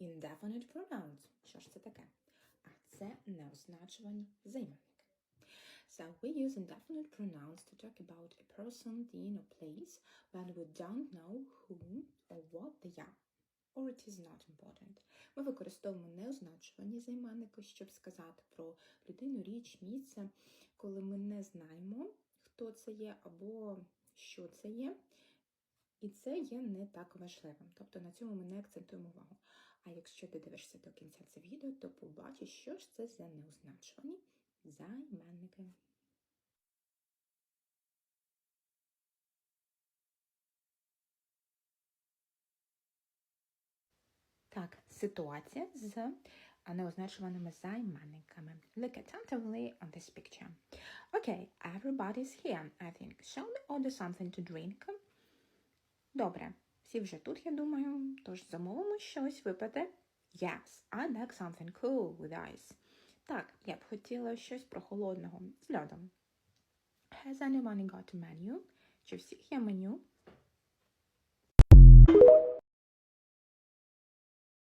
Indefinite pronouns. Що ж це таке? А це неозначувані займенники. So we use indefinite pronouns to talk about a person, thing, or place when we don't know who or what they are. Or it is not important. Ми використовуємо неозначувані займенники, щоб сказати про людину, річ, місце, коли ми не знаємо, хто це є або що це є. І це є не так важливим. Тобто на цьому ми не акцентуємо увагу. А якщо ти дивишся до кінця це відео, то побачиш, що ж це за неозначувані займенники. Так, ситуація з неозначуваними займенниками. Look attentively on this picture. Okay, everybody's here, I think. Shall we order something to drink? Добре, всі вже тут, я думаю, тож замовимо щось випити. Yes, I'd like something cool with ice. Так, я б хотіла щось прохолодного з льодом. Has anyone got a menu? Чи всіх є меню?